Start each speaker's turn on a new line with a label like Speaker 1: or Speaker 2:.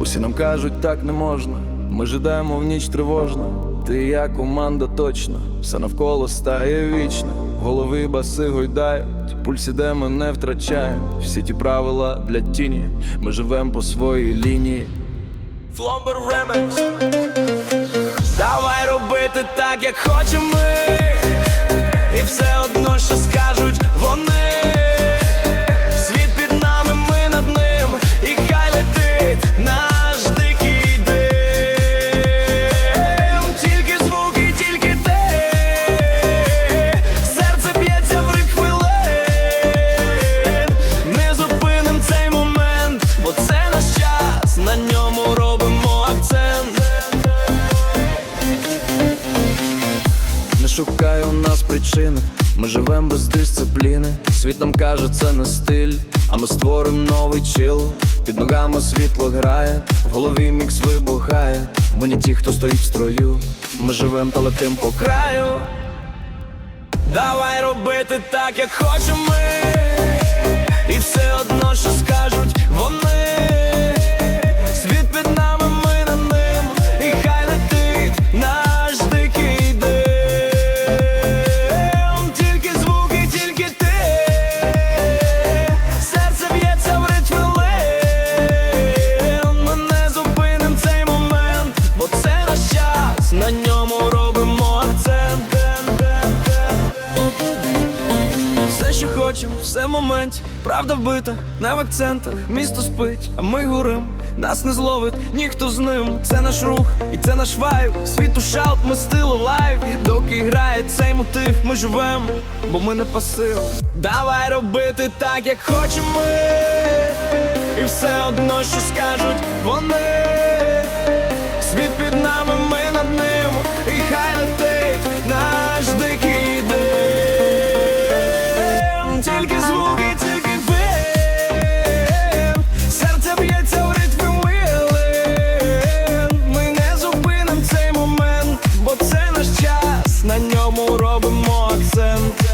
Speaker 1: Усі нам кажуть, так не можна. Ми жидаємо в ніч тривожна. Ти я команда точно, все навколо стає вічно. Голови баси гойдають, пульс іде, ми не втрачаємо. Всі ті правила для тіні. Ми живемо по своїй лінії. Фломбер Ремекс Давай робити так, як хочемо ми Не шукай у нас причини, ми живем без дисципліни. Світ нам каже, не стиль, а ми створимо новий чил. Під ногами світло грає, в голові мікс вибухає. Ми не ті, хто стоїть в строю. Ми живем та летим по краю. Давай робити так, як хочемо ми І все все, все в моменті, правда вбита, не в акцентах, місто спить, а ми горим, нас не зловить, ніхто з ним. Це наш рух, і це наш вайб. Світу шаут, ми стилу лайв. Доки грає цей мотив, ми живем, бо ми не пасив. Давай робити так, як хочемо ми І все одно, що скажуть вони. другий тільки Серце б'ється в ритмі милим Ми не зупиним цей момент, бо це наш час, на ньому робимо акцент.